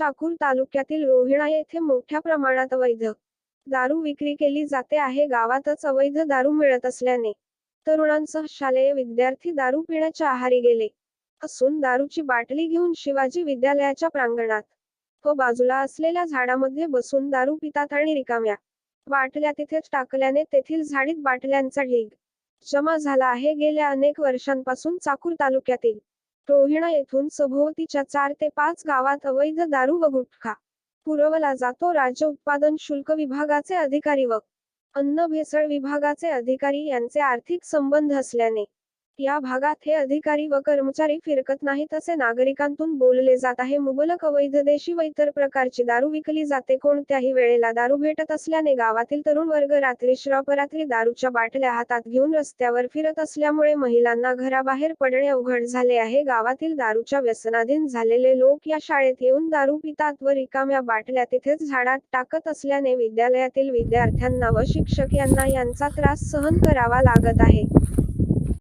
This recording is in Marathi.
चाकूर तालुक्यातील रोहिणा येथे मोठ्या प्रमाणात अवैध दारू विक्री केली जाते आहे. गावातच अवैध दारू मिळत असल्याने तरुणांसह शालेय विद्यार्थी दारू पिण्याच्या आहारी गेले असून दारूची बाटली घेऊन शिवाजी विद्यालयाच्या प्रांगणात व बाजूला असलेल्या झाडामध्ये बसून दारू पितात आणि रिकाम्या बाटल्या तिथेच टाकल्याने तेथील झाडीत बाटल्यांचा ढीग जमा झाला आहे. गेल्या अनेक वर्षांपासून चाकूर तालुक्यातील रोहिणा येथून सभोवतीच्या चार ते पाच गावात अवैध दारू व गुटखा. पुरवला जातो. राज्य उत्पादन शुल्क विभागाचे अधिकारी व अन्न भेसळ विभागाचे अधिकारी यांचे आर्थिक संबंध असल्याने या भागात हे अधिकारी व कर्मचारी फिरकत नाहीत असे नागरिकांतून बोलले जात आहे. मुबलक अवैध देशी व इतर प्रकारची दारू विकली जाते. कोणत्याही वेळेला दारू भेटत असल्याने गावातील तरुण वर्ग रात्री अपरात्री दारूच्या बाटल्या हातात घेऊन रस्त्यावर फिरत असल्यामुळे महिलांना घराबाहेर पडणे अवघड झाले आहे. गावातील दारूच्या व्यसनाधीन झालेले लोक या शाळेत येऊन दारू पितात व रिकाम्या बाटल्या तिथेच झाडात टाकत असल्याने विद्यालयातील विद्यार्थ्यांना व शिक्षक यांना यांचा त्रास सहन करावा लागत आहे.